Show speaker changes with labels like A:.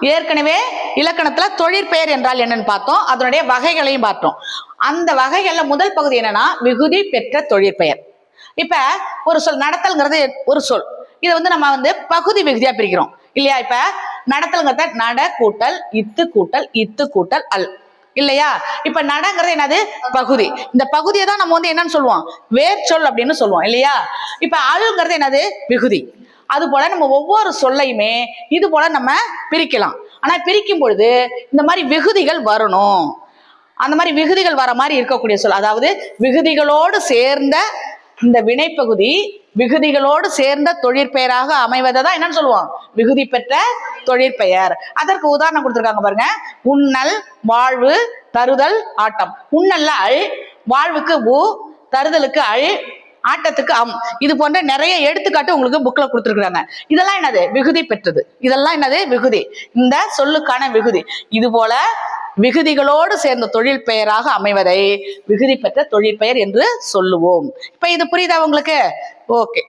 A: ஏற்கனவே இலக்கணத்துல தொழிற்பெயர் என்றால் என்னன்னு பார்த்தோம். அதனுடைய வகைகளையும் பார்த்தோம். அந்த வகைகள்ல முதல் பகுதி என்னன்னா மிகுதி பெற்ற தொழிற்பெயர் இப்ப ஒரு சொல் நடத்தல்ங்கிறது ஒரு சொல். இதை வந்து நம்ம வந்து பகுதி விகுதியா பிரிக்கிறோம். இல்லையா? இப்ப நடத்தல்ங்கிறத நட கூட்டல் இத்து கூட்டல் இத்து கூட்டல் அல். இல்லையா? இப்ப நடங்கிறது என்னது? பகுதி. இந்த பகுதியை தான் நம்ம வந்து என்னன்னு சொல்லுவோம்? வேர்ச்சொல் அப்படின்னு சொல்லுவோம். இல்லையா? இப்ப அழுங்கிறது என்னது? மிகுதி. அது போல நம்ம ஒவ்வொரு சொல்லையுமே இது போல நம்ம பிரிக்கலாம். ஆனா பிரிக்கும் பொழுது இந்த மாதிரி விகுதிகள் வரணும். அந்த மாதிரி விகுதிகள் வர மாதிரி இருக்கக்கூடிய சொல் அதாவது விகுதிகளோடு சேர்ந்த இந்த வினைப்பகுதி விகுதிகளோடு சேர்ந்த தொழிற்பெயராக அமைவதை தான் என்னன்னு சொல்லுவோம். விகுதி பெற்ற தொழிற்பெயர். அதற்கு உதாரணம் கொடுத்துருக்காங்க பாருங்க. உண்ணல் வாழ்வு தருதல் ஆட்டம். உண்ணல்ல அழ் வாழ்வுக்கு ஊ தருதலுக்கு அழ் ஆட்டத்துக்கு அம் இது போன்ற நிறைய எடுத்துக்காட்டு உங்களுக்கு புக்ல கொடுத்துருக்குறாங்க. இதெல்லாம் என்னது? விகுதி பெற்றது. இதெல்லாம் என்னது? விகுதி. இந்த சொல்லுக்கான விகுதி. இது போல விகுதிகளோடு சேர்ந்த தொழில் பெயராக அமைவதை விகுதி பெற்ற தொழில் பெயர் என்று சொல்லுவோம். இப்ப இது புரியுதா உங்களுக்கு? ஓகே